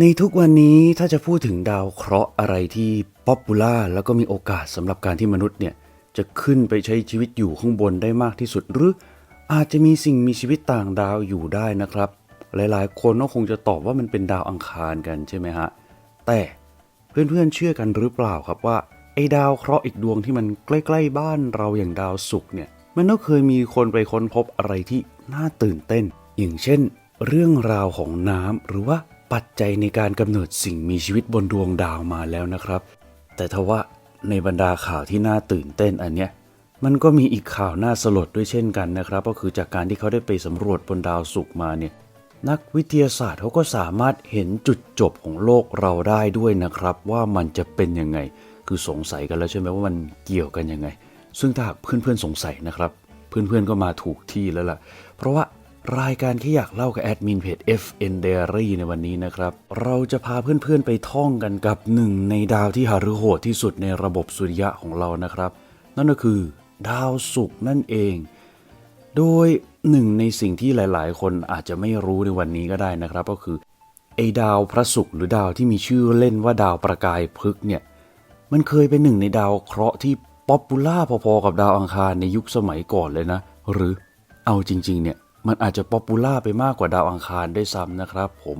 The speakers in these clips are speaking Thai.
ในทุกวันนี้ถ้าจะพูดถึงดาวเคราะห์อะไรที่ป๊อปปูล่าแล้วก็มีโอกาสสำหรับการที่มนุษย์เนี่ย จะขึ้นไปใช้ชีวิตอยู่ข้างบนได้มากที่สุด หรืออาจจะมีสิ่งมีชีวิตต่างดาวอยู่ได้นะครับ หลายๆ คนก็คงจะตอบว่ามันเป็นดาวอังคารกันใช่ไหมฮะ แต่เพื่อนๆเชื่อกันหรือเปล่าครับว่าไอ้ดาวเคราะห์อีกดวงที่มันใกล้ๆบ้านเราอย่างดาวศุกร์เนี่ยมันก็เคยมีคนไปค้นพบอะไรที่น่าตื่นเต้น อย่างเช่น เรื่องราวของน้ำหรือว่า ปัจจัยในการกำเนิดสิ่งมีชีวิตบนดวงดาวมาแล้วนะครับ แต่ทว่าในบรรดาข่าวที่น่าตื่นเต้นอันเนี้ยมันก็มีอีกข่าวน่าสลดด้วยเช่นกันนะครับ ก็คือจากการที่เขาได้ไปสำรวจบนดาวศุกร์มาเนี่ยนักวิทยาศาสตร์เขาก็สามารถเห็นจุดจบของโลกเราได้ด้วยนะครับ ว่ามันจะเป็นยังไง คือสงสัยกันแล้วใช่ไหมว่ามันเกี่ยวกันยังไง ซึ่งถ้าหากเพื่อนๆสงสัยนะครับ เพื่อนๆก็มาถูกที่แล้วล่ะ เพราะว่า รายการแค่อยากเล่ากับแอดมินเพจ FN Diary ในวันนี้นะครับ เราจะพาเพื่อนๆไปท่องกันกับหนึ่งในดาวที่หฤโหดที่สุดในระบบสุริยะของเรานะครับ นั่นก็คือ ดาวศุกร์นั่นเอง โดยหนึ่งในสิ่งที่หลายๆ คนอาจจะไม่รู้ในวันนี้ก็ได้นะครับ ก็คือไอ้ดาวพระศุกร์หรือดาวที่มีชื่อเล่นว่าดาวประกายพฤกษ์เนี่ยมันเคยเป็นหนึ่งในดาวเคราะห์ที่ป๊อปปูล่าพอๆกับดาวอังคารในยุคสมัยก่อนเลยนะ หรือเอาจริง ๆ เนี่ย มันอาจจะป๊อปปูล่าไปมากกว่าดาวอังคารได้วยซ้ำนะครับผม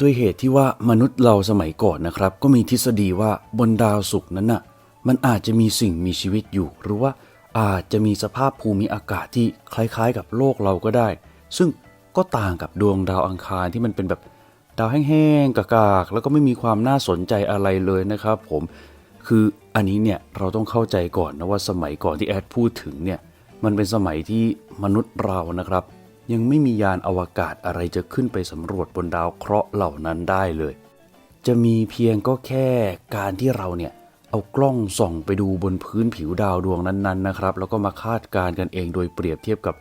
ด้วยเหตุที่ว่ามนุษย์เราสมัยก่อนนะครับ ก็มีทฤษฎีว่าบนดาวศุกร์นั้นน่ะมันอาจจะมีสิ่งมีชีวิตอยู่ หรือว่าอาจจะมีสภาพภูมิอากาศที่คล้ายๆ กับโลกเราก็ได้ ซึ่งก็ต่างกับดวงดาวอังคารที่มันเป็นแบบดาวแห้งๆกากๆแล้วก็ไม่มีความน่าสนใจอะไรเลยนะครับ ผมคืออันนี้เนี่ยเราต้องเข้าใจก่อนนะว่าสมัยก่อนที่แอดพูดถึงเนี่ยมันเป็นสมัยที่มนุษย์เรานะครับ ยังไม่มียานอวกาศอะไรจะขึ้นไปสำรวจบนดาวเคราะห์เหล่านั้นได้เลย จะมีเพียงก็แค่การที่เราเนี่ยเอากล้องส่องไปดูบนพื้นผิวดาวดวงนั้นๆนะครับ แล้วก็มาคาดการณ์กันเองโดยเปรียบเทียบกับ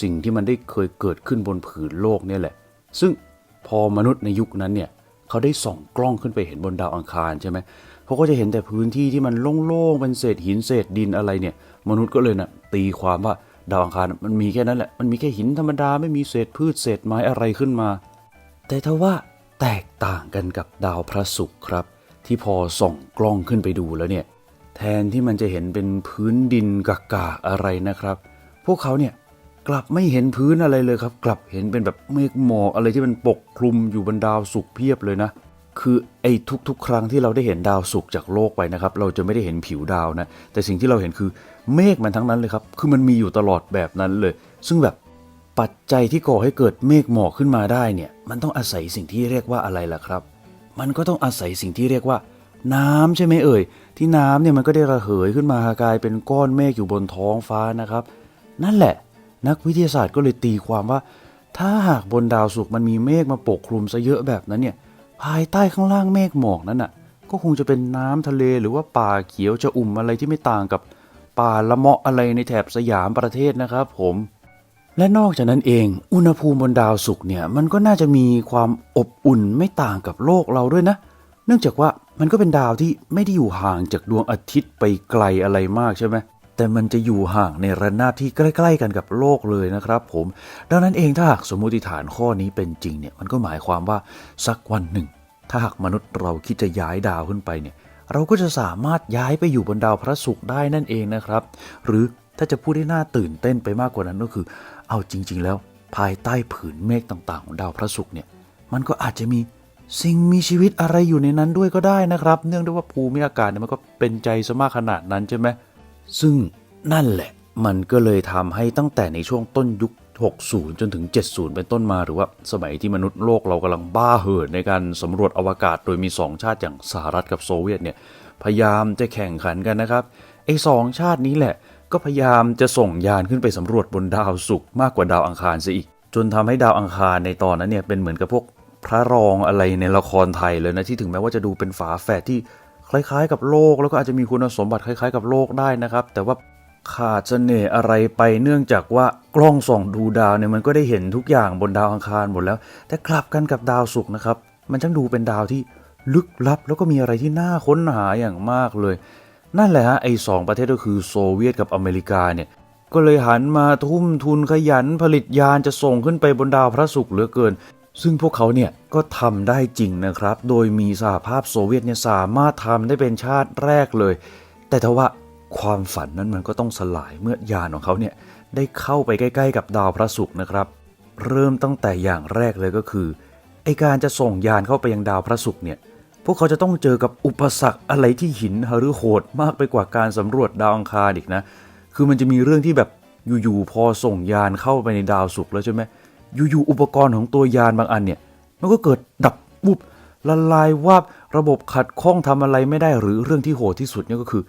สิ่งที่มันได้เคยเกิดขึ้นบนผืนโลกเนี่ยแหละ ซึ่งพอมนุษย์ในยุคนั้นเนี่ยเขาได้ส่องกล้องขึ้นไปเห็นบนดาวอังคารใช่ไหมเขาก็จะเห็นแต่พื้นที่ที่มันโล่งๆเป็นเศษหินเศษดินอะไรเนี่ย มนุษย์ก็เลยนะ่ะตีความว่า ดาวอังคารมันมีแค่นั้นแหละ มันมีแค่หินธรรมดาไม่มีเศษพืชเศษไม้อะไรขึ้นมา แต่ทว่าแตกต่างกันกับดาวพระศุกร์ครับ ที่พอส่องกล้องขึ้นไปดูแล้วเนี่ย แทนที่มันจะเห็นเป็นพื้นดินกากาอะไรนะครับ พวกเขาเนี่ยกลับไม่เห็นพื้นอะไรเลยครับ กลับเห็นเป็นแบบเมฆหมอกอะไรที่มันปกคลุมอยู่บนดาวศุกร์เพียบเลยนะคือไอ้ทุกๆ ครั้งที่เราได้เห็นดาวศุกร์จากโลกไปนะครับ เราจะไม่ได้เห็นผิวดาวนะ แต่สิ่งที่เราเห็นคือ เมฆมันทั้งนั้นเลยครับ คือมันมีอยู่ตลอดแบบนั้นเลย ซึ่งแบบปัจจัยที่ก่อให้เกิดเมฆหมอกขึ้นมาได้เนี่ย มันต้องอาศัยสิ่งที่เรียกว่าอะไรล่ะครับ มันก็ต้องอาศัยสิ่งที่เรียกว่า น้ำใช่ไหมเอ่ย ที่น้ำเนี่ยมันก็ได้ระเหยขึ้นมากลายเป็นก้อนเมฆอยู่บนท้องฟ้านะครับ นั่นแหละ นักวิทยาศาสตร์ก็เลยตีความว่า ถ้าหากบนดาวศุกร์มันมีเมฆมาปกคลุมซะเยอะแบบนั้นเนี่ย ภายใต้ข้างล่างเมฆหมอกนั้นน่ะ ก็คงจะเป็นน้ำทะเลหรือว่าป่าเขียวจะอุ่มอะไรที่ไม่ต่างกับ ป่าละเมาะอะไรในแถบสยามประเทศนะครับผมและนอกจากนั้นเอง อุณหภูมิบนดาวศุกร์เนี่ยมันก็น่าจะมีความอบอุ่นไม่ต่างกับโลกเราด้วยนะ เนื่องจากว่ามันก็เป็นดาวที่ไม่ได้อยู่ห่างจากดวงอาทิตย์ไปไกลอะไรมากใช่ไหมแต่มันจะอยู่ห่างในระนาบที่ใกล้ ๆ กันกับโลกเลยนะครับ ผม ดังนั้นเองถ้าหากสมมติฐานข้อนี้เป็นจริงเนี่ยมันก็หมายความว่าสักวันหนึ่ง ถ้าหากมนุษย์เราคิดจะย้ายดาวขึ้นไปเนี่ย เราก็จะสามารถย้ายไปอยู่บนดาวพระศุกร์ได้นั่นเองนะครับ หรือถ้าจะพูดได้น่าตื่นเต้นไปมากกว่านั้นก็คือ เอาจริง ๆ แล้ว ภายใต้ผืนเมฆต่างๆ ของดาวพระศุกร์เนี่ยมันก็อาจจะมีสิ่งมีชีวิตอะไรอยู่ในนั้นด้วยก็ได้นะครับ เนื่องด้วยว่าภูมิอากาศเนี่ยมันก็เป็นใจซะมากขนาดนั้นใช่ไหมซึ่งนั่นแหละ มันก็เลยทำให้ตั้งแต่ในช่วงต้นยุค 60 จนถึง 70 เป็นต้นมาหรือว่าสมัยที่มนุษย์โลกเรากำลังบ้าเหินในการสำรวจอวกาศโดยมี 2 ชาติอย่างสหรัฐกับโซเวียตเนี่ยพยายามจะแข่งขันกันนะครับไอ้สองชาตินี้แหละ ก็พยายามจะส่งยานขึ้นไปสำรวจบนดาวศุกร์มากกว่าดาวอังคารซะอีก จนทำให้ดาวอังคารในตอนนั้นเนี่ยเป็นเหมือนกับพวกพระรองอะไรในละครไทยเลยนะที่ถึงแม้ว่าจะดูเป็นฝาแฝดที่คล้ายๆ กับโลกแล้วก็อาจจะมีคุณสมบัติคล้ายๆ กับโลกได้นะครับ แต่ว่า ขาดเสน่ห์อะไรไปเนื่องจากว่ากล้องส่องดูดาวเนี่ยมันก็ได้เห็นทุกอย่างบนดาวอังคารหมดแล้ว แต่กลับกันกับดาวศุกร์นะครับ มันช่างดูเป็นดาวที่ลึกลับ แล้วก็มีอะไรที่น่าค้นหาอย่างมากเลย นั่นแหละฮะไอ้สองประเทศก็คือโซเวียตกับอเมริกาเนี่ยก็เลยหันมาทุ่มทุนขยันผลิตยานจะส่งขึ้นไปบนดาวพระศุกร์เหลือเกิน ซึ่งพวกเขาเนี่ยก็ทำได้จริงนะครับ โดยมีสหภาพโซเวียตเนี่ยสามารถทำได้เป็นชาติแรกเลย แต่ทว่า ความฝันนั้นมันก็ต้องสลายเมื่อยานของเขาเนี่ยได้เข้าไปใกล้ ๆ กับดาวพระศุกร์นะครับ เริ่มตั้งแต่อย่างแรกเลยก็คือไอการจะส่งยานเข้าไปยังดาวพระศุกร์เนี่ยพวกเขาจะต้องเจอกับอุปสรรคอะไรที่หินหรือโหดมากไปกว่าการสำรวจดาวอังคารอีกนะ คือมันจะมีเรื่องที่แบบอยู่ๆพอส่งยานเข้าไปในดาวศุกร์แล้วใช่ไหมอยู่ๆอุปกรณ์ของตัวยานบางอันเนี่ยมันก็เกิดดับวุบละลายวาบระบบขัดข้องทำอะไรไม่ได้หรือเรื่องที่โหดที่สุดเนี่ยก็คือ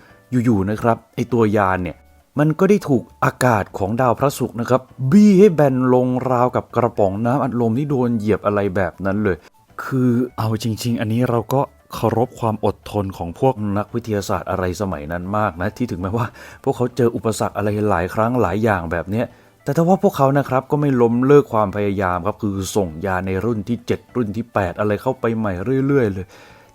อยู่ๆนะครับไอตัวยานเนี่ยมันก็ได้ถูกอากาศของดาวพระศุกร์นะครับ บี้ให้แบนลงราวกับกระป๋องน้ำอัดลมที่โดนเหยียบอะไรแบบนั้นเลย คือเอาจริง ๆ อันนี้เราก็เคารพความอดทนของพวกนักวิทยาศาสตร์อะไรสมัยนั้นมากนะ ที่ถึงแม้ว่า พวกเขาเจออุปสรรคอะไรหลายครั้งหลายอย่างแบบเนี้ยแต่ถ้าว่าพวกเขานะครับก็ไม่ล้มเลิกความพยายามครับคือส่งยาในรุ่นที่ 7 รุ่นที่ 8 อะไรเข้าไปใหม่เรื่อย ๆ เลย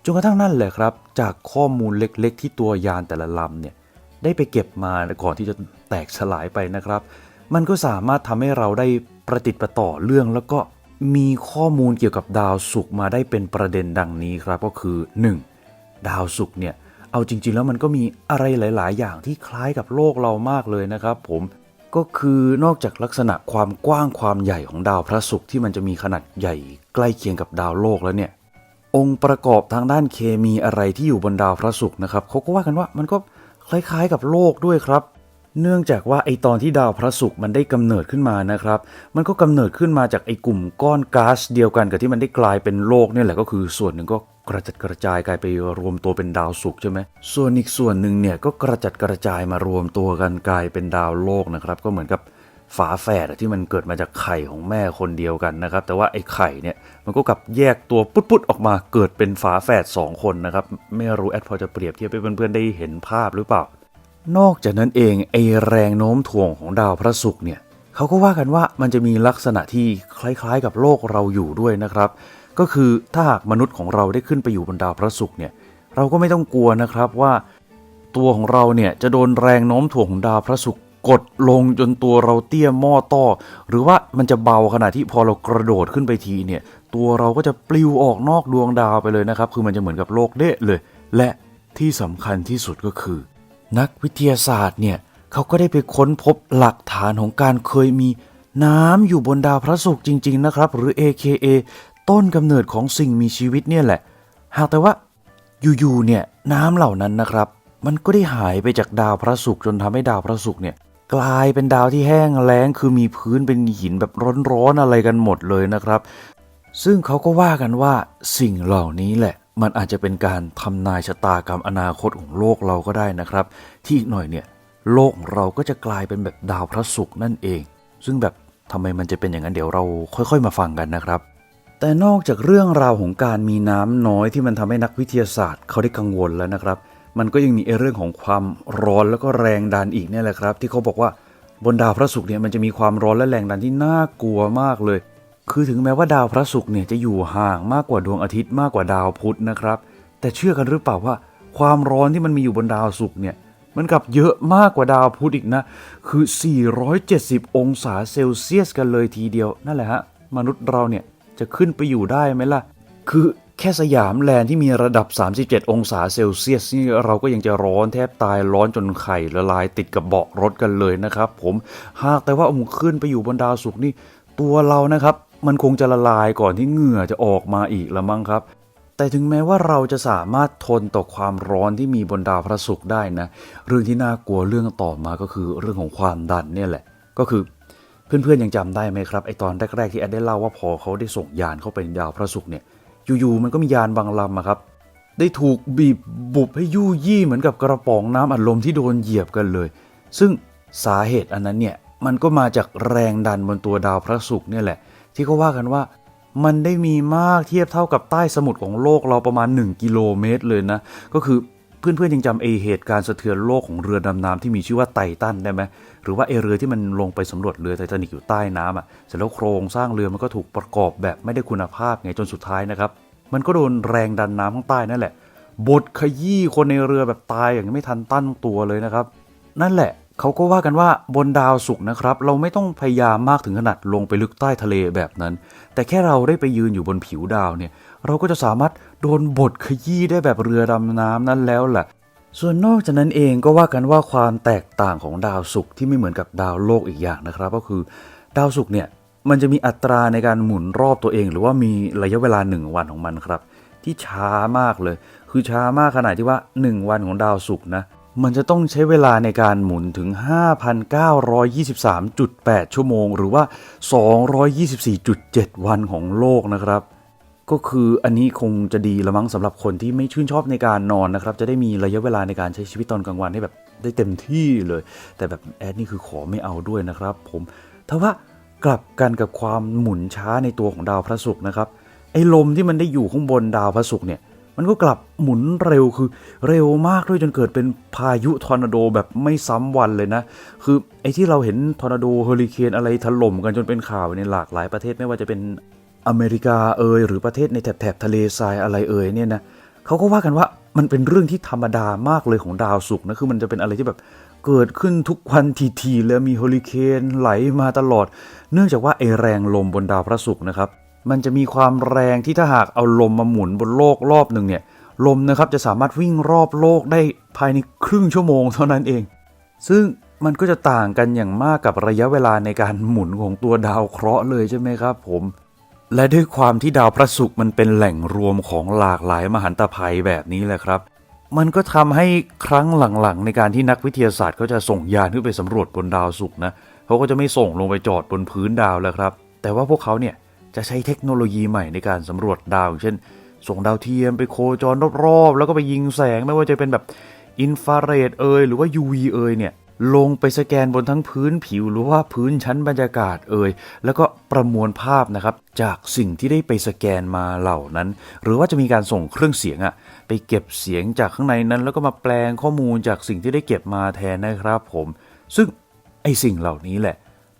จนกระทั่งนั่นแหละครับ จากข้อมูลเล็กๆ ที่ตัวยานแต่ละลำเนี่ยได้ไปเก็บมาก่อนที่จะแตกสลายไปนะครับ มันก็สามารถทำให้เราได้ประติดประต่อเรื่องแล้วก็มีข้อมูลเกี่ยวกับดาวศุกร์มาได้เป็นประเด็นดังนี้ครับก็คือ 1. ดาวศุกร์เนี่ยเอาจริง ๆ แล้วมันก็มีอะไรหลาย ๆ อย่างที่คล้ายกับโลกเรามากเลยนะครับ ผมก็คือนอกจากลักษณะความกว้างความใหญ่ของดาวพระศุกร์ที่มันจะมีขนาดใหญ่ใกล้เคียงกับดาวโลกแล้วเนี่ย องค์ประกอบทางด้านเคมีอะไรที่อยู่บนดาวพระศุกร์นะครับเขาก็ว่ากันว่ามันก็คล้ายๆกับโลกด้วยครับ เนื่องจากว่าไอตอนที่ดาวพระศุกร์มันได้กำเนิดขึ้นมานะครับ มันก็กำเนิดขึ้นมาจากไอกลุ่มก้อนก๊าซเดียวกันกับที่มันได้กลายเป็นโลกนี่แหละก็คือส่วนหนึ่งก็กระจัดกระจายกลายไปรวมตัวเป็นดาวศุกร์ใช่ไหมส่วนอีกส่วนหนึ่งเนี่ยก็กระจัดกระจายมารวมตัวกันกลายเป็นดาวโลกนะครับ ก็เหมือนกับ ฝาแฝดที่มันเกิดมาจากไข่ของแม่คนเดียวกันนะครับ แต่ว่าไอ้ไข่เนี่ยมันก็กลับแยกตัวปุ๊ดๆออกมาเกิดเป็นฝาแฝดสองคนนะครับ ไม่รู้แอดพอจะเปรียบเทียบให้เพื่อนๆได้เห็นภาพหรือเปล่า นอกจากนั้นเองไอแรงโน้มถ่วงของดาวพระศุกร์เนี่ยเขาก็ว่ากันว่ามันจะมีลักษณะที่คล้ายๆกับโลกเราอยู่ด้วยนะครับ ก็คือถ้าหากมนุษย์ของเราได้ขึ้นไปอยู่บนดาวพระศุกร์เนี่ยเราก็ไม่ต้องกลัวนะครับว่า ตัวของเราเนี่ยจะโดนแรงโน้มถ่วงของดาวพระศุกร์ กดลงจนตัวเราเตี้ยหม้อต้อ หรือว่ามันจะเบาขนาดที่พอเรากระโดดขึ้นไปทีเนี่ย ตัวเราก็จะปลิวออกนอกดวงดาวไปเลยนะครับ คือมันจะเหมือนกับโลกเดะเลย และที่สำคัญที่สุดก็คือ นักวิทยาศาสตร์เนี่ยเขาก็ได้ไปค้นพบหลักฐานของการเคยมีน้ำอยู่บนดาวพระศุกร์จริง ๆ นะครับ หรือ AKA ต้นกำเนิดของสิ่งมีชีวิตเนี่ยแหละ หากแต่ว่าอยู่ๆเนี่ยน้ำเหล่านั้นนะครับ มันก็ได้หายไปจากดาวพระศุกร์จนทำให้ดาวพระศุกร์เนี่ย กลายเป็นดาวที่แห้งแล้งคือมีพื้นเป็นหินแบบร้อนๆอะไรกันหมดเลยนะครับ ซึ่งเขาก็ว่ากันว่าสิ่งเหล่านี้แหละ มันอาจจะเป็นการทำนายชะตากรรมอนาคตของโลกเราก็ได้นะครับ ที่อีกหน่อยเนี่ย โลกเราก็จะกลายเป็นแบบดาวพระศุกร์นั่นเอง ซึ่งแบบทำไมมันจะเป็นอย่างนั้นเดี๋ยวเราค่อย ๆ มาฟังกันนะครับ แต่นอกจากเรื่องราวของการมีน้ำน้อยที่มันทำให้นักวิทยาศาสตร์เขาได้กังวลแล้วนะครับ มันก็ยังมีเรื่องของความร้อนแล้วก็แรงดันอีกเนี่ยแหละครับ ที่เขาบอกว่าบนดาวพระศุกร์เนี่ยมันจะมีความร้อนและแรงดันที่น่ากลัวมากเลย คือถึงแม้ว่าดาวพระศุกร์เนี่ยจะอยู่ห่างมากกว่าดวงอาทิตย์มากกว่าดาวพุธนะครับ แต่เชื่อกันหรือเปล่าว่า ความร้อนที่มันมีอยู่บนดาวศุกร์เนี่ยมันกลับเยอะมากกว่าดาวพุธอีกนะ คือ 470 องศาเซลเซียสกันเลยทีเดียว นั่นแหละฮะ มนุษย์เราเนี่ยจะขึ้นไปอยู่ได้ไหมล่ะ คือ แค่สยามแลนด์ที่มีระดับ 37 องศาเซลเซียสนี่เราก็ยังจะร้อนแทบตายร้อนจนไข่ละลายติดกับเบาะรถกันเลยนะครับผมหากแต่ว่าผมขึ้นไปอยู่บนดาวศุกร์นี่ตัวเรานะครับ มันคงจะละลายก่อนที่เหงื่อจะออกมาอีกละมั้งครับแต่ถึงแม้ว่าเราจะสามารถทนต่อความร้อนที่มีบนดาวพระศุกร์ได้นะ เรื่องที่น่ากลัวเรื่องต่อมาก็คือเรื่องของความดันเนี่ยแหละ ก็คือเพื่อนๆยังจำได้ไหมครับไอตอนแรกๆที่แอดได้เล่าว่าพอเขาได้ส่งยานเข้าไปดาวพระศุกร์เนี่ย อยู่ๆมันก็มียานบางลำอะครับ ได้ถูกบีบบุบให้ยู่ยี่เหมือนกับกระป๋องน้ำอัดลมที่โดนเหยียบกันเลย ซึ่งสาเหตุอันนั้นเนี่ยมันก็มาจากแรงดันบนตัวดาวพระศุกร์เนี่ยแหละ ที่เขาว่ากันว่ามันได้มีมากเทียบเท่ากับใต้สมุทรของโลกเราประมาณ 1 กิโลเมตรเลยนะ ก็คือ เพื่อนๆยังจำเอเหตุการณ์สะเทือนโลกของเรือดำน้ำที่มีชื่อว่าไททันได้ไหมหรือว่าเอเรือที่มันลงไปสำรวจเรือไททานิกอยู่ใต้น้ำอะเสร็จแล้วโครงสร้างเรือมันก็ถูกประกอบแบบไม่ได้คุณภาพไงจนสุดท้ายนะครับ มันก็โดนแรงดันน้ำข้างใต้นั่นแหละบดขยี้คนในเรือแบบตายอย่างไม่ทันตั้งตัวเลยนะครับ นั่นแหละเขาก็ว่ากันว่าบนดาวศุกร์นะครับ เราไม่ต้องพยายามมากถึงขนาดลงไปลึกใต้ทะเลแบบนั้น แต่แค่เราได้ไปยืนอยู่บนผิวดาวเนี่ย เราก็จะสามารถ โดนบดขยี้ได้แบบเรือดำน้ำนั้นแล้วแหละส่วนนอกจากนั้นเองก็ว่ากันว่าความแตกต่างของดาวศุกร์ที่ไม่เหมือนกับดาวโลกอีกอย่างนะครับ ก็คือ ดาวศุกร์เนี่ยมันจะมีอัตราในการหมุนรอบตัวเอง หรือว่ามีระยะเวลา1วันของมันครับ ที่ช้ามากเลย คือช้ามากขนาดที่ว่า 1 วันของดาวศุกร์นะมันจะต้องใช้เวลาในการหมุนถึง 5,923.8 ชั่วโมง หรือว่า 224.7 วันของโลกนะครับ ก็คืออันนี้คงจะดีละมั้งสำหรับคนที่ไม่ชื่นชอบในการนอนนะครับ จะได้มีระยะเวลาในการใช้ชีวิตตอนกลางวันให้แบบได้เต็มที่เลย แต่แบบแอดนี่คือขอไม่เอาด้วยนะครับ ผมถ้าว่ากลับกันกับความหมุนช้าในตัวของดาวพระศุกร์นะครับไอ้ลมที่มันได้อยู่ข้างบนดาวพระศุกร์เนี่ยมันก็กลับหมุนเร็วคือเร็วมากด้วยจนเกิดเป็นพายุทอร์นาโดแบบไม่ซ้ำวันเลยนะ คือไอ้ที่เราเห็นทอร์นาโดเฮอริเคนอะไรถล่มกันจนเป็นข่าวในหลากหลายประเทศไม่ว่าจะเป็น อเมริกาเอยหรือประเทศในแถบแถบทะเลทรายอะไรเอยเนี่ยนะเขาก็ว่ากันว่ามันเป็นเรื่องที่ธรรมดามากเลยของดาวศุกร์นะคือมันจะเป็นอะไรที่แบบเกิดขึ้นทุกวันทีๆแล้วมีเฮอริเคนไหลมาตลอด เนื่องจากว่าไอแรงลมบนดาวพระศุกร์นะครับ มันจะมีความแรงที่ถ้าหากเอาลมมาหมุนบนโลกรอบหนึ่งเนี่ยลมนะครับจะสามารถวิ่งรอบโลกได้ภายในครึ่งชั่วโมงเท่านั้นเอง ซึ่งมันก็จะต่างกันอย่างมากกับระยะเวลาในการหมุนของตัวดาวเคราะห์เลยใช่ไหมครับผม และด้วยความที่ดาวพระศุกร์มันเป็นแหล่งรวมของหลากหลายมหันตภัยแบบนี้แหละครับ มันก็ทำให้ครั้งหลังๆ ในการที่นักวิทยาศาสตร์เขาจะส่งยานขึ้นไปสำรวจบนดาวศุกร์นะเขาก็จะไม่ส่งลงไปจอดบนพื้นดาวแล้วครับ แต่ว่าพวกเขาเนี่ยจะใช้เทคโนโลยีใหม่ในการสำรวจดาวเช่น ส่งดาวเทียมไปโคจรรอบๆแล้วก็ไปยิงแสงไม่ว่าจะเป็นแบบอินฟราเรดเอยหรือว่า UV เอยเนี่ย ลงไปสแกนบนทั้งพื้นผิวหรือว่าพื้นชั้นบรรยากาศเอ่ยแล้วก็ประมวลภาพนะครับจากสิ่งที่ได้ไปสแกนมาเหล่านั้น หรือว่าจะมีการส่งเครื่องเสียงอะไปเก็บเสียงจากข้างในนั้น แล้วก็มาแปลงข้อมูลจากสิ่งที่ได้เก็บมาแทนนะครับผม ซึ่งไอสิ่งเหล่านี้แหละ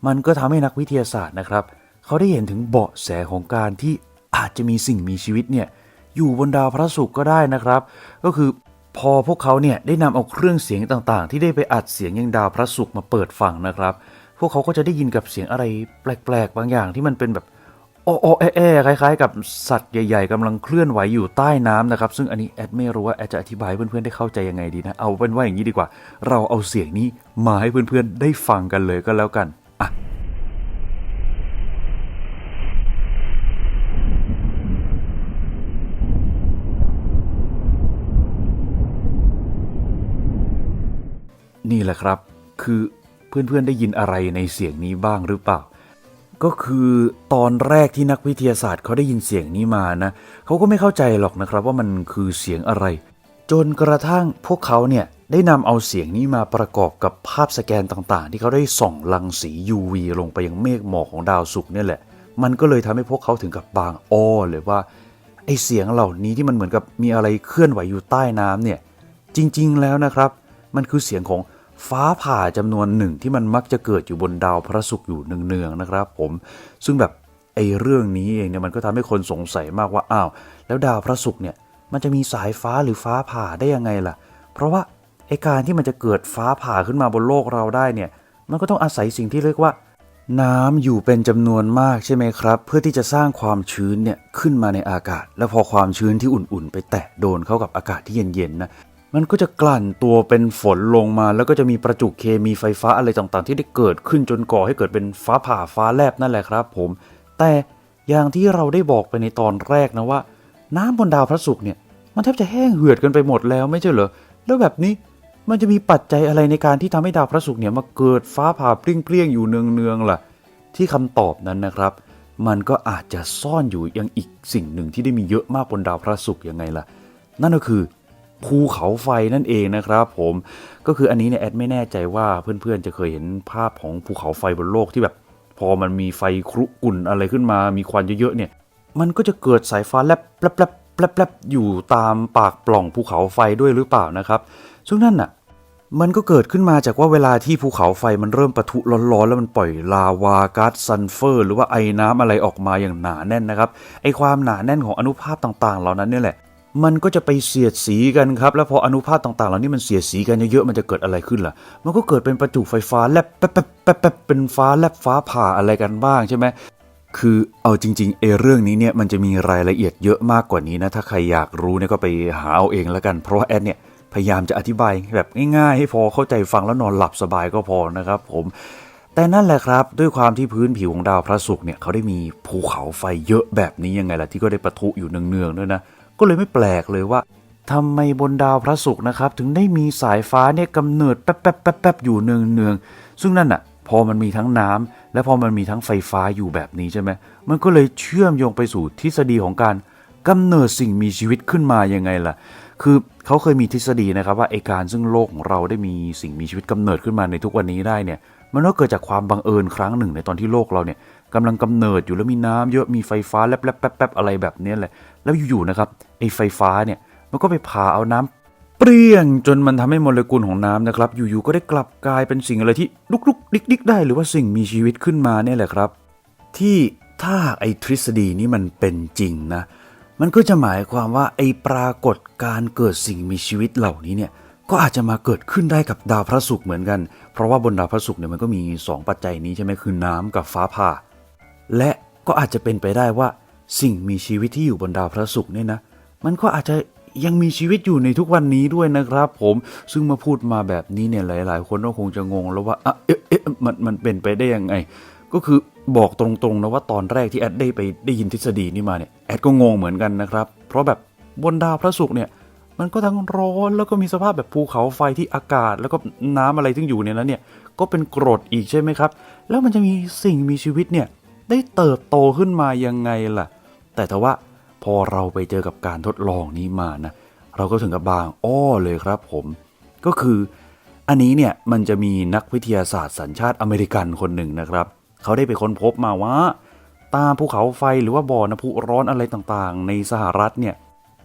มันก็ทำให้นักวิทยาศาสตร์นะครับ เขาได้เห็นถึงเบาะแสของการที่อาจจะมีสิ่งมีชีวิตเนี่ยอยู่บนดาวพระศุกร์ก็ได้นะครับ ก็คือ พอพวกเขาเนี่ยได้นำเอาเครื่องเสียงต่างๆ ที่ได้ไปอัดเสียงยังดาวพระศุกร์มาเปิดฟังนะครับ พวกเขาก็จะได้ยินกับเสียงอะไรแปลกๆ บางอย่างที่มันเป็นแบบโอ้อแอะๆคล้ายๆ กับสัตว์ใหญ่ๆกำลังเคลื่อนไหวอยู่ใต้น้ำนะครับ ซึ่งอันนี้แอดไม่รู้ว่าแอดจะอธิบายเพื่อนๆได้เข้าใจยังไงดีนะ เอาเป็นว่าอย่างนี้ดีกว่า เราเอาเสียงนี้มาให้เพื่อนๆได้ฟังกันเลยก็แล้วกันอะ นี่แหละครับ คือเพื่อนๆได้ยินอะไรในเสียงนี้บ้างหรือเปล่า ก็คือตอนแรกที่นักวิทยาศาสตร์เขาได้ยินเสียงนี้มานะเขาก็ไม่เข้าใจหรอกนะครับว่ามันคือเสียงอะไร จนกระทั่งพวกเขาเนี่ยได้นำเอาเสียงนี้มาประกอบกับภาพสแกนต่างๆ ที่เขาได้ส่องรังสี UV ลงไปยังเมฆหมอกของดาวศุกร์เนี่ยแหละ มันก็เลยทำให้พวกเขาถึงกับบางอ้อเลยว่าไอเสียงเหล่านี้ที่มันเหมือนกับมีอะไรเคลื่อนไหวอยู่ใต้น้ำเนี่ยจริงๆแล้วนะครับ มันคือเสียงของ ฟ้าผ่าจำนวนหนึ่งที่มันมักจะเกิดอยู่บนดาวพระศุกร์อยู่เนืองๆนะครับ ผมซึ่งแบบไอ้เรื่องนี้เองเนี่ยมันก็ทำให้คนสงสัยมากว่าอ้าวแล้วดาวพระศุกร์เนี่ยมันจะมีสายฟ้าหรือฟ้าผ่าได้ยังไงล่ะ เพราะว่าไอ้การที่มันจะเกิดฟ้าผ่าขึ้นมาบนโลกเราได้เนี่ย มันก็ต้องอาศัยสิ่งที่เรียกว่า น้ำอยู่เป็นจำนวนมากใช่ไหมครับ เพื่อที่จะสร้างความชื้นเนี่ยขึ้นมาในอากาศ แล้วพอความชื้นที่อุ่นๆ ไปแตะโดนเข้ากับอากาศที่เย็นๆนะ มันก็จะกลั่นตัวเป็นฝนลงมา แล้วก็จะมีประจุเคมีไฟฟ้าอะไรต่างๆ ที่ได้เกิดขึ้นจนก่อให้เกิดเป็นฟ้าผ่าฟ้าแลบนั่นแหละครับ ผม แต่อย่างที่เราได้บอกไปในตอนแรกนะว่า น้ำบนดาวพระศุกร์เนี่ย มันแทบจะแห้งเหือดกันไปหมดแล้วไม่ใช่เหรอแล้วแบบนี้มันจะมีปัจจัยอะไรในการที่ทำให้ดาวพระศุกร์เนี่ยมาเกิดฟ้าผ่าเปรี้ยงๆอยู่เนืองๆล่ะ ที่คำตอบนั้นนะครับ มันก็อาจจะซ่อนอยู่ยังอีกสิ่งหนึ่งที่ได้มีเยอะมากบนดาวพระศุกร์ยังไงล่ะ นั่นก็คือ ภูเขาไฟนั่นเองนะครับผมก็คืออันนี้เนี่ยแอดไม่แน่ใจว่าเพื่อนๆจะเคยเห็นภาพของภูเขาไฟบนโลกที่แบบ พอมันมีไฟครุกุ่นอะไรขึ้นมา มีควันเยอะๆเนี่ย มันก็จะเกิดสายฟ้าแลบแลบแลบแลบอยู่ตามปากปล่องภูเขาไฟด้วยหรือเปล่านะครับ ซึ่งนั่นน่ะ มันก็เกิดขึ้นมาจากว่าเวลาที่ภูเขาไฟมันเริ่มปะทุร้อนๆ แล้วมันปล่อยลาวาก๊าซซัลเฟอร์ หรือว่าไอ้น้ำอะไรออกมาอย่างหนาแน่นนะครับ ไอความหนาแน่นของอนุภาคต่างๆ เหล่านั้นเนี่ยแหละ มันก็จะไปเสียดสีกันครับ แล้วพออนุภาคต่างๆ เหล่านี้มันเสียดสีกันเยอะๆ มันจะเกิดอะไรขึ้นล่ะ มันก็เกิดเป็นประจุไฟฟ้าแลบแป๊บแป๊บแป๊บแป๊บเป็นฟ้าแลบฟ้าผ่าอะไรกันบ้างใช่ไหมคือเอาจริงๆเอเรื่องนี้เนี่ยมันจะมีรายละเอียดเยอะมากกว่านี้นะ ถ้าใครอยากรู้เนี่ยก็ไปหาเอาเองแล้วกัน เพราะว่าแอดเนี่ยพยายามจะอธิบายแบบง่ายๆ ให้พอเข้าใจฟังแล้วนอนหลับสบายก็พอนะครับผมแต่นั่นแหละครับ ด้วยความที่พื้นผิวของดาวพระศุกร์เนี่ยเขาได้มีภูเขาไฟเยอะแบบนี้ยังไงล่ะที่ก็ได้ปะทุอยู่เนืองๆด้วยนะ ก็เลยไม่แปลกเลยว่าทำไมบนดาวพระศุกร์นะครับ ถึงได้มีสายฟ้าเนี่ยกำเนิดแป๊บแป๊บแป๊บแป๊บอยู่เนืองเนืองๆซึ่งนั่นอะ พอมันมีทั้งน้ำและพอมันมีทั้งไฟฟ้าอยู่แบบนี้ใช่ไหมมันก็เลยเชื่อมโยงไปสู่ทฤษฎีของการกำเนิดสิ่งมีชีวิตขึ้นมายังไงล่ะ คือเขาเคยมีทฤษฎีนะครับว่าไอการซึ่งโลกของเราได้มีสิ่งมีชีวิตกำเนิดขึ้นมาในทุกวันนี้ได้เนี่ย มันก็เกิดจากความบังเอิญครั้งหนึ่งในตอนที่โลกเราเนี่ย กำลังกำเนิดอยู่แล้วมีน้ำเยอะมีไฟฟ้าแลบแลบแป๊บแป๊บอะไรแบบนี้แหละแล้วอยู่ๆนะครับไอไฟฟ้าเนี่ยมันก็ไปพาเอาน้ำเปรี้ยงจนมันทำให้โมเลกุลของน้ำนะครับ อยู่ๆก็ได้กลับกลายเป็นสิ่งอะไรที่ลุกๆดิกๆได้ หรือว่าสิ่งมีชีวิตขึ้นมาเนี่ยแหละครับ ที่ถ้าไอทฤษฎีนี้มันเป็นจริงนะ มันก็จะหมายความว่าไอปรากฏการเกิดสิ่งมีชีวิตเหล่านี้เนี่ยก็อาจจะมาเกิดขึ้นได้กับดาวพระศุกร์เหมือนกัน เพราะว่าบนดาวพระศุกร์เนี่ยมันก็มี 2 ปัจจัยนี้ใช่ไหมคือน้ำกับฟ้าผ่า และก็อาจจะเป็นไปได้ว่าสิ่งมีชีวิตที่อยู่บนดาวพระศุกร์เนี่ยนะ มันก็อาจจะยังมีชีวิตอยู่ในทุกวันนี้ด้วยนะครับ ผมซึ่งมาพูดมาแบบนี้เนี่ยหลาย ๆ คนก็คงจะงงแล้วว่าเอ๊ะเอ๊ะมันมันเป็นไปได้ยังไง ก็คือบอกตรงๆนะว่าตอนแรกที่แอดได้ไปได้ยินทฤษฎีนี้มาเนี่ยแอดก็งงเหมือนกันนะครับ เพราะแบบบนดาวพระศุกร์เนี่ย มันก็ทั้งร้อนแล้วก็มีสภาพแบบภูเขาไฟที่อากาศ แล้วก็น้ำอะไรที่อยู่ในนั้นเนี่ยก็เป็นกรดอีกใช่ไหมครับ แล้วมันจะมีสิ่งมีชีวิตเนี่ย ได้เติบโตขึ้นมายังไงล่ะ แต่ถ้าว่าพอเราไปเจอกับการทดลองนี้มานะ เราก็ถึงกับบางอ้อเลยครับผม ก็คืออันนี้เนี่ยมันจะมีนักวิทยาศาสตร์สัญชาติอเมริกันคนหนึ่งนะครับ เขาได้ไปค้นพบมาว่า ตามภูเขาไฟหรือว่าบ่อน้ำพุร้อนอะไรต่างๆ ในสหรัฐเนี่ย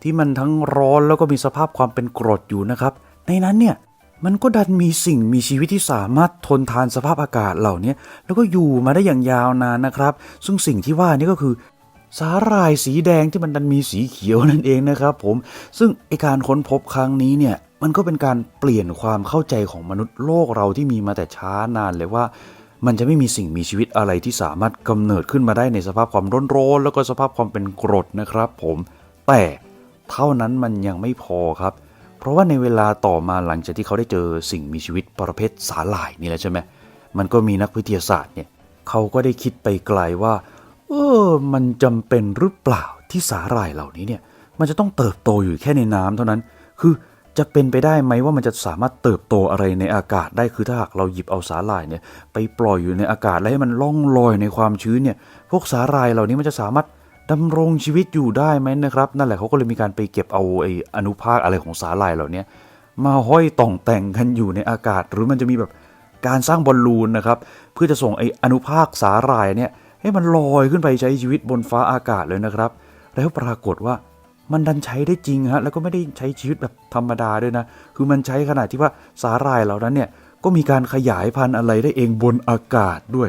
ที่มันทั้งร้อนแล้วก็มีสภาพความเป็นกรดอยู่นะครับ ในนั้นเนี่ย มันก็ดันมีสิ่งมีชีวิตที่สามารถทนทานสภาพอากาศเหล่านี้แล้วก็อยู่มาได้อย่างยาวนานนะครับ ซึ่งสิ่งที่ว่านี่ก็คือ สาหร่ายสีแดงที่มันดันมีสีเขียวนั่นเองนะครับ ผมซึ่งไอการค้นพบครั้งนี้เนี่ยมันก็เป็นการเปลี่ยนความเข้าใจของมนุษย์โลกเราที่มีมาแต่ช้านานเลยว่า มันจะไม่มีสิ่งมีชีวิตอะไรที่สามารถกำเนิดขึ้นมาได้ในสภาพความร้อนๆแล้วก็สภาพความเป็นกรดนะครับ ผม แต่เท่านั้นมันยังไม่พอครับ ราะว่าในเวลาต่อมาหลังจากที่เขาได้เจอสิ่งมีชีวิตประเภทสาหร่ายนี่แหละใช่ไหมมันก็มีนักวิทยาศาสตร์เนี่ยเขาก็ได้คิดไปไกลว่า เออ มันจำเป็นหรือเปล่าที่สาหร่ายเหล่านี้เนี่ย มันจะต้องเติบโตอยู่แค่ในน้ำเท่านั้น คือจะเป็นไปได้ไหมว่ามันจะสามารถเติบโตอะไรในอากาศได้ คือถ้าหากเราหยิบเอาสาหร่ายเนี่ยไปปล่อยอยู่ในอากาศแล้วให้มันล่องลอยในความชื้นเนี่ย พวกสาหร่ายเหล่านี้มันจะสามารถ ดำรงชีวิตอยู่ได้ไหมนะครับ นั่นแหละเขาก็เลยมีการไปเก็บเอาไอ้อนุภาคอะไรของสาหร่ายเหล่านี้มาห้อยต่องแต่งกันอยู่ในอากาศ หรือมันจะมีแบบการสร้างบอลลูนนะครับ เพื่อจะส่งไอ้อนุภาคสาหร่ายเนี่ยให้มันลอยขึ้นไปใช้ชีวิตบนฟ้าอากาศเลยนะครับ แล้วปรากฏว่ามันดันใช้ได้จริงฮะแล้วก็ไม่ได้ใช้ชีวิตแบบธรรมดาด้วยนะ คือมันใช้ขนาดที่ว่าสาหร่ายเหล่านั้นเนี่ยก็มีการขยายพันธุ์อะไรได้เองบนอากาศด้วย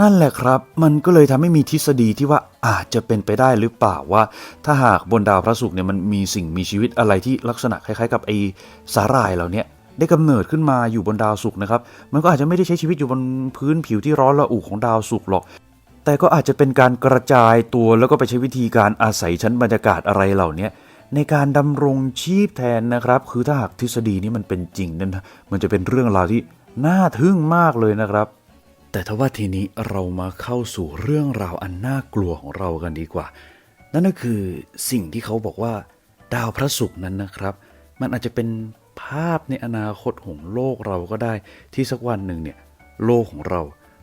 นั่นแหละครับ มันก็เลยทำให้มีทฤษฎีที่ว่าอาจจะเป็นไปได้หรือเปล่าว่า ถ้าหากบนดาวพระศุกร์เนี่ยมันมีสิ่งมีชีวิตอะไรที่ลักษณะคล้ายๆ กับไอสาหร่ายเหล่านี้ได้กำเนิดขึ้นมาอยู่บนดาวศุกร์นะครับ มันก็อาจจะไม่ได้ใช้ชีวิตอยู่บนพื้นผิวที่ร้อนระอุของดาวศุกร์หรอก แต่ก็อาจจะเป็นการกระจายตัวแล้วก็ไปใช้วิธีการอาศัยชั้นบรรยากาศอะไรเหล่านี้ในการดำรงชีพแทนนะครับ คือถ้าหากทฤษฎีนี้มันเป็นจริงนั่นมันจะเป็นเรื่องราวที่น่าทึ่งมากเลยนะครับ แต่ถ้าว่าทีนี้เรามาเข้าสู่เรื่องราวอันน่ากลัวของเรากันดีกว่า นั่นก็คือสิ่งที่เขาบอกว่า ดาวพระศุกร์นั้นนะครับ มันอาจจะเป็นภาพในอนาคตของโลกเราก็ได้ ที่สักวันหนึ่งเนี่ยโลกของเรา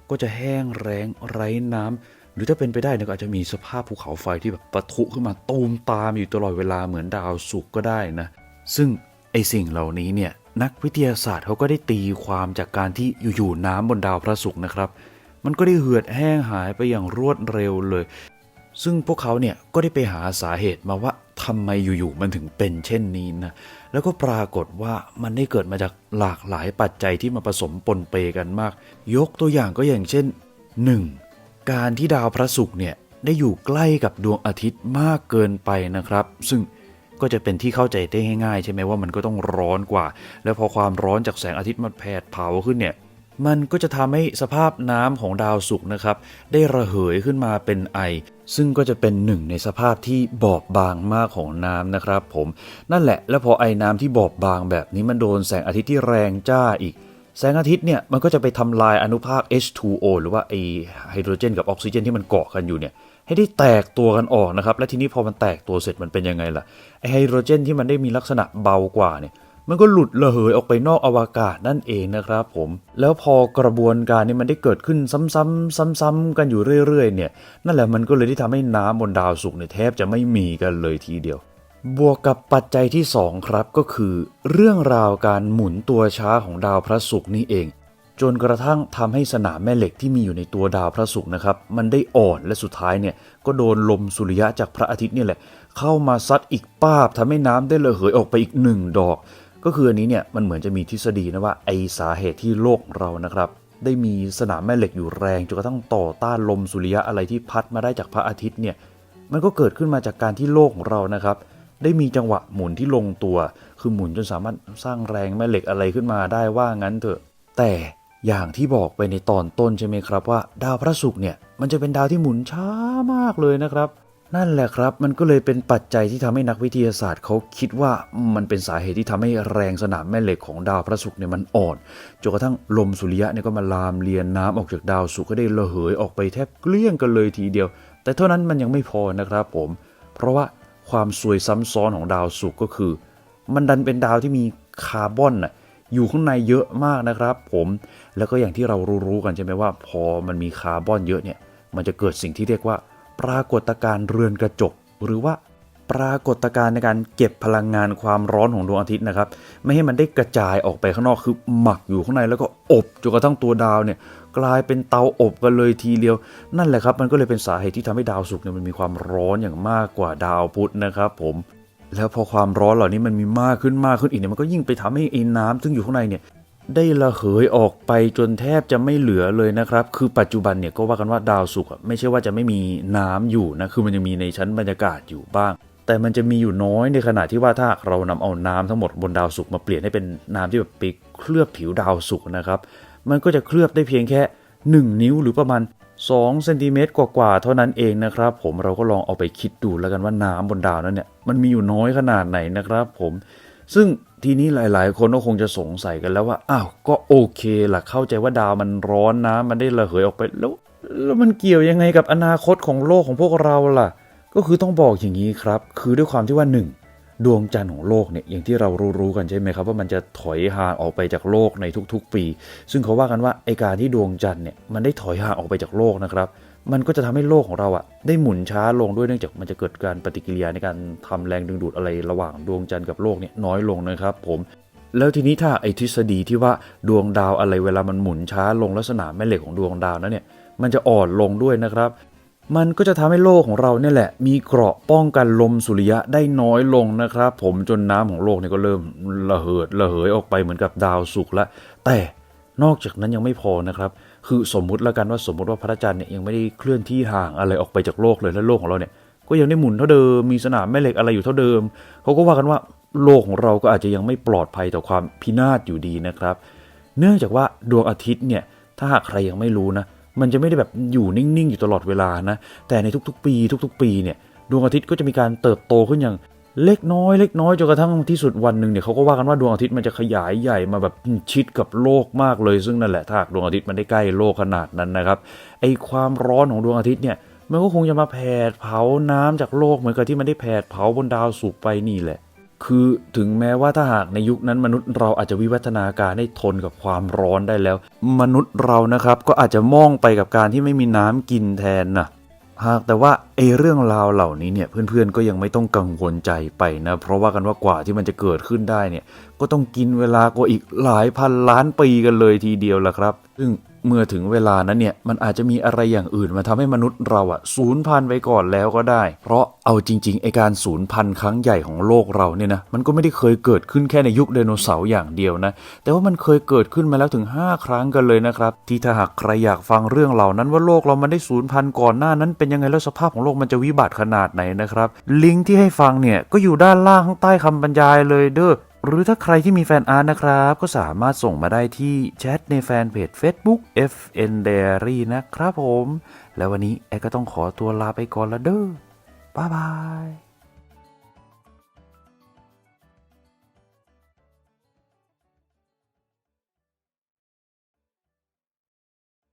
ก็จะแห้งแล้งไร้น้ำหรือถ้าเป็นไปได้เนี่ยก็อาจจะมีสภาพภูเขาไฟที่แบบปะทุขึ้นมาตูมตามอยู่ตลอดเวลาเหมือนดาวศุกร์ก็ได้นะ ซึ่งไอสิ่งเหล่านี้เนี่ย นักวิทยาศาสตร์เขาก็ได้ตีความจากการที่อยู่ๆน้ำบนดาวพระศุกร์นะครับ มันก็ได้เหือดแห้งหายไปอย่างรวดเร็วเลย ซึ่งพวกเขาเนี่ยก็ได้ไปหาสาเหตุมาว่าทำไมอยู่ๆมันถึงเป็นเช่นนี้นะ แล้วก็ปรากฏว่ามันได้เกิดมาจากหลากหลายปัจจัยที่มาผสมปนเปกันมาก ยกตัวอย่างก็อย่างเช่น 1. การที่ดาวพระศุกร์เนี่ยได้อยู่ใกล้กับดวงอาทิตย์มากเกินไปนะครับ ซึ่ง ก็จะเป็นที่เข้าใจได้ง่ายๆใช่ไหมว่ามันก็ต้องร้อนกว่า แล้วพอความร้อนจากแสงอาทิตย์มันแผดเผาขึ้นเนี่ยมันก็จะทำให้สภาพน้ำของดาวศุกร์นะครับ ได้ระเหยขึ้นมาเป็นไอ ซึ่งก็จะเป็นหนึ่งในสภาพที่บอบบางมากของน้ำนะครับ ผม นั่นแหละ แล้วพอไอน้ำที่บอบบางแบบนี้มันโดนแสงอาทิตย์ที่แรงจ้าอีก แสงอาทิตย์เนี่ยมันก็จะไปทำลายอนุภาค H2O หรือว่าไอไฮโดรเจนกับออกซิเจนที่มันเกาะกันอยู่เนี่ย ให้ได้แตกตัวกันออกนะครับ และทีนี้พอมันแตกตัวเสร็จมันเป็นยังไงล่ะไอไฮโดรเจนที่มันได้มีลักษณะเบากว่าเนี่ยมันก็หลุดระเหยออกไปนอกอวกาศนั่นเองนะครับผม แล้วพอกระบวนการนี้มันได้เกิดขึ้นซ้ำๆซ้ำๆกันอยู่เรื่อยๆเนี่ย นั่นแหละมันก็เลยที่ทำให้น้ำบนดาวศุกร์เนี่ยแทบจะไม่มีกันเลยทีเดียว บวกกับปัจจัยที่ 2 ครับก็คือ เรื่องราวการหมุนตัวช้าของดาวพระศุกร์นี่เอง จนกระทั่งทำให้สนามแม่เหล็กที่มีอยู่ในตัวดาวพระศุกร์นะครับ มันได้อ่อนและสุดท้ายเนี่ยก็โดนลมสุริยะจากพระอาทิตย์นี่แหละ เข้ามาซัดอีกป้าบทำให้น้ำได้ระเหยออกไปอีกหนึ่งดอก ก็คืออันนี้เนี่ยมันเหมือนจะมีทฤษฎีนะว่าไอสาเหตุที่โลกเรานะครับได้มีสนามแม่เหล็กอยู่แรงจนกระทั่งต่อต้านลมสุริยะอะไรที่พัดมาได้จากพระอาทิตย์เนี่ยมันก็เกิดขึ้นมาจากการที่โลกของเรานะครับ ได้มีจังหวะหมุนที่ลงตัว คือหมุนจนสามารถสร้างแรงแม่เหล็กอะไรขึ้นมาได้ว่างั้นเถอะ แต่ อย่างที่บอกไปในตอนต้นใช่ไหมครับว่า ดาวพระศุกร์เนี่ยมันจะเป็นดาวที่หมุนช้ามากเลยนะครับ นั่นแหละครับมันก็เลยเป็นปัจจัยที่ทำให้นักวิทยาศาสตร์เขาคิดว่ามันเป็นสาเหตุที่ทำให้แรงสนามแม่เหล็กของดาวพระศุกร์เนี่ยมันอ่อนจนกระทั่งลมสุริยะเนี่ยก็มาลามเลียนน้ำออกจากดาวศุกร์ก็ได้ระเหยออกไปแทบเกลี้ยงกันเลยทีเดียว แต่เท่านั้นมันยังไม่พอนะครับผม เพราะว่าความซวยซ้ำซ้อนของดาวศุกร์ก็คือ มันดันเป็นดาวที่มีคาร์บอนน่ะ อยู่ข้างในเยอะมากนะครับ ผมแล้วก็อย่างที่เรารู้ๆกันใช่ไหมว่า พอมันมีคาร์บอนเยอะเนี่ยมันจะเกิดสิ่งที่เรียกว่า ปรากฏการณ์เรือนกระจก หรือว่าปรากฏการณ์ในการเก็บพลังงานความร้อนของดวงอาทิตย์นะครับ ไม่ให้มันได้กระจายออกไปข้างนอกคือหมักอยู่ข้างในแล้วก็อบจนกระทั่งตัวดาวเนี่ยกลายเป็นเตาอบกันเลยทีเดียว นั่นแหละครับ มันก็เลยเป็นสาเหตุที่ทำให้ดาวศุกร์เนี่ยมันมีความร้อนอย่างมากกว่าดาวพุธนะครับ ผม แล้วพอความร้อนเหล่านี้มันมีมากขึ้นมากขึ้นอีกเนี่ยมันก็ยิ่งไปทำให้ไอ้น้ำซึ่งอยู่ข้างในเนี่ยได้ระเหยออกไปจนแทบจะไม่เหลือเลยนะครับ คือปัจจุบันเนี่ยก็ว่ากันว่าดาวศุกร์ไม่ใช่ว่าจะไม่มีน้ำอยู่นะ คือมันยังมีในชั้นบรรยากาศอยู่บ้าง แต่มันจะมีอยู่น้อยในขณะที่ว่าถ้าเรานำเอาน้ำทั้งหมดบนดาวศุกร์มาเปลี่ยนให้เป็นน้ำที่แบบไปเคลือบผิวดาวศุกร์นะครับ มันก็จะเคลือบได้เพียงแค่ 1 นิ้วหรือประมาณ 2เซนติเมตรกว่าๆเท่านั้นเองนะครับ ผมเราก็ลองเอาไปคิดดูแล้วกันว่าน้ำบนดาวนั้นเนี่ยมันมีอยู่น้อยขนาดไหนนะครับ ผมซึ่งทีนี้หลาย ๆ คนก็คงจะสงสัยกันแล้วว่าอ้าวก็โอเคล่ะเข้าใจว่าดาวมันร้อนนะมันได้ระเหยออกไปแล้ว แล้วมันเกี่ยวยังไงกับอนาคตของโลกของพวกเราล่ะ ก็คือต้องบอกอย่างนี้ครับ คือด้วยความที่ว่าหนึ่ง ดวงจันทร์ของโลกเนี่ยอย่างที่เรารู้ๆกันใช่ไหมครับว่ามันจะถอยห่างออกไปจากโลกในทุกๆ ปี ซึ่งเขาว่ากันว่าไอการที่ดวงจันทร์เนี่ยมันได้ถอยห่างออกไปจากโลกนะครับมันก็จะทำให้โลกของเราอะได้หมุนช้าลงด้วยเนื่องจากมันจะเกิดการปฏิกิริยาในการทำแรงดึงดูดอะไรระหว่างดวงจันทร์กับโลกเนี่ยน้อยลงนะครับผมแล้วทีนี้ถ้าไอทฤษฎีที่ว่าดวงดาวอะไรเวลามันหมุนช้าลงลักษณะแม่เหล็กของดวงดาวนั้นเนี่ยมันจะอ่อนลงด้วยนะครับ มันก็จะทำให้โลกของเราเนี่ยแหละ มีเกราะป้องกันลมสุริยะได้น้อยลงนะครับ ผมจนน้ำของโลกเนี่ยก็เริ่มระเหิดระเหยออกไปเหมือนกับดาวศุกละ แต่นอกจากนั้นยังไม่พอนะครับ คือสมมุติล้วกันว่าสมมุติว่าพระจันทร์เนี่ยยังไม่ได้เคลื่อนที่ห่างอะไรออกไปจากโลกเลยและโลกของเราเนี่ยก็ยังได้หมุนเท่าเดิมมีสนามแม่เหล็กอะไรอยู่เท่าเดิมเขาก็ว่ากันว่าโลกของเราก็อาจจะยังไม่ปลอดภัยต่อความพินาศอยู่ดีนะครับ เนื่องจากว่าดวงอาทิตย์เนี่ยถ้าหากใครยังไม่รู้นะ มันจะไม่ได้แบบอยู่นิ่งๆ อยู่ตลอดเวลานะ แต่ในทุกๆ ปี ทุก ๆ ปีเนี่ยดวงอาทิตย์ก็จะมีการเติบโตขึ้นอย่างเล็กน้อยเล็กน้อยจนกระทั่งที่สุดวันหนึ่งเนี่ยเขาก็ว่ากันว่าดวงอาทิตย์มันจะขยายใหญ่มาแบบชิดกับโลกมากเลย ซึ่งนั่นแหละถ้าดวงอาทิตย์มันได้ใกล้โลกขนาดนั้นนะครับไอความร้อนของดวงอาทิตย์เนี่ยมันก็คงจะมาแผดเผาน้ำจากโลกเหมือนกับที่มันได้แผดเผาบนดาวศุกร์ไปนี่แหละ คือถึงแม้ว่าถ้าหากในยุคนั้นมนุษย์เราอาจจะวิวัฒนาการให้ทนกับความร้อนได้แล้ว มนุษย์เรานะครับก็อาจจะมองไปกับการที่ไม่มีน้ำกินแทนนะหากแต่ว่าไอเรื่องราวเหล่านี้เนี่ยเพื่อนๆก็ยังไม่ต้องกังวลใจไปนะ เพราะว่ากันว่ากว่าที่มันจะเกิดขึ้นได้เนี่ยก็ต้องกินเวลากว่าอีกหลายพันล้านปีกันเลยทีเดียวละครับ ซึ่ง เมื่อถึงเวลานั้นเนี่ยมันอาจจะมีอะไรอย่างอื่นมาทำให้มนุษย์เราอะสูญพันธุ์ไปก่อนแล้วก็ได้ เพราะเอาจริงๆไอการสูญพันธุ์ครั้งใหญ่ของโลกเราเนี่ยนะมันก็ไม่ได้เคยเกิดขึ้นแค่ในยุคไดโนเสาร์อย่างเดียวนะแต่ว่ามันเคยเกิดขึ้นมาแล้วถึง 5 ครั้งกันเลยนะครับที่ถ้าหากใครอยากฟังเรื่องเหล่านั้นว่าโลกเรามันได้สูญพันธุ์ก่อนหน้านั้นเป็นยังไงแล้วสภาพของโลกมันจะวิบัติขนาดไหนนะครับลิงก์ที่ให้ฟังเนี่ยก็อยู่ด้านล่างข้างใต้คำบรรยายเลยเด้อ หรือถ้าใครที่มีแฟนอาร์ตนะครับ ก็สามารถส่งมาได้ที่แชทในแฟนเพจ Facebook FN Diary นะครับผม แล้ววันนี้แอร์ก็ต้องขอตัวลาไปก่อนละเด้อบ๊ายบาย